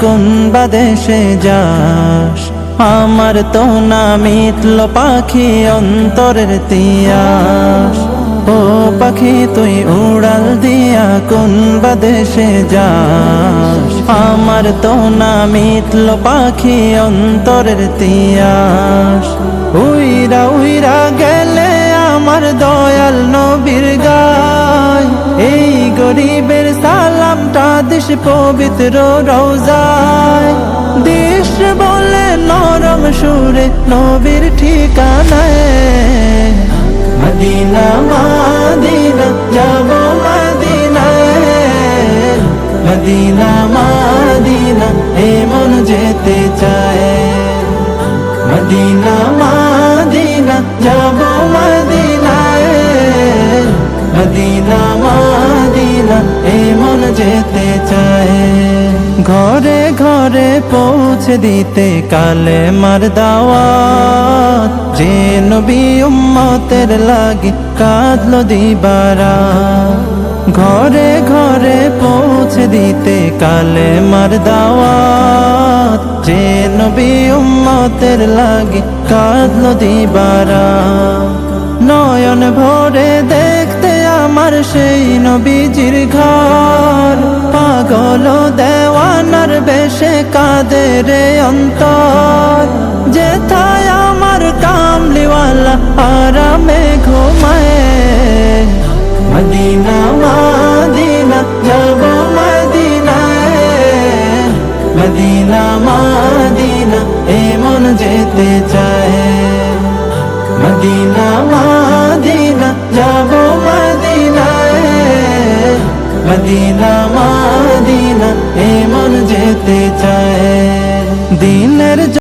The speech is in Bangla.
কোন বাদেশে যাস? আমার তো না মিটল পাখি অন্তরের তিয়াস। ও পাখি, তুই উড়াল দিয়া কোন বাদেশে যাস? আমার তো না মিটল পাখি অন্তরের তিয়াস। উইরা উইরা গেলে আমার দয়াল নবীর গায়। এই গরিবের সালামটা দেশ পবিত্র রোজায় দেশ বলে নরম সুরে নবীর ঠিকানায়। মদিনা, মাদিনা, যাব মদিনায়। মদিনা, মাদিনা এ মন যেতে চায়। মাদিনা ঘরে ঘরে পৌঁছে দিতে কালে মার দাওয়াত। যে নবী উম্মতের লাগি কাঁদলো দিবারা। ঘরে ঘরে পৌঁছে দিতে কালে মার দাওয়াত। যে নবী উম্মতের লাগি কাঁদলো দিবারা। নয়ন ভরে দেখতে আমার সেই নবীজির ঘর পাগল দেওয়ানার বেশে কাদের অন্তর। যেথায় আমার কামলিওয়ালা আরামে ঘুমায়। মদিনা, মাদিনা, যাব মদিনায়। মদিনা, মাদিনা এমন যেতে চায়। মদিনা, মাদিনা, যাব মদিনায়। Medina it's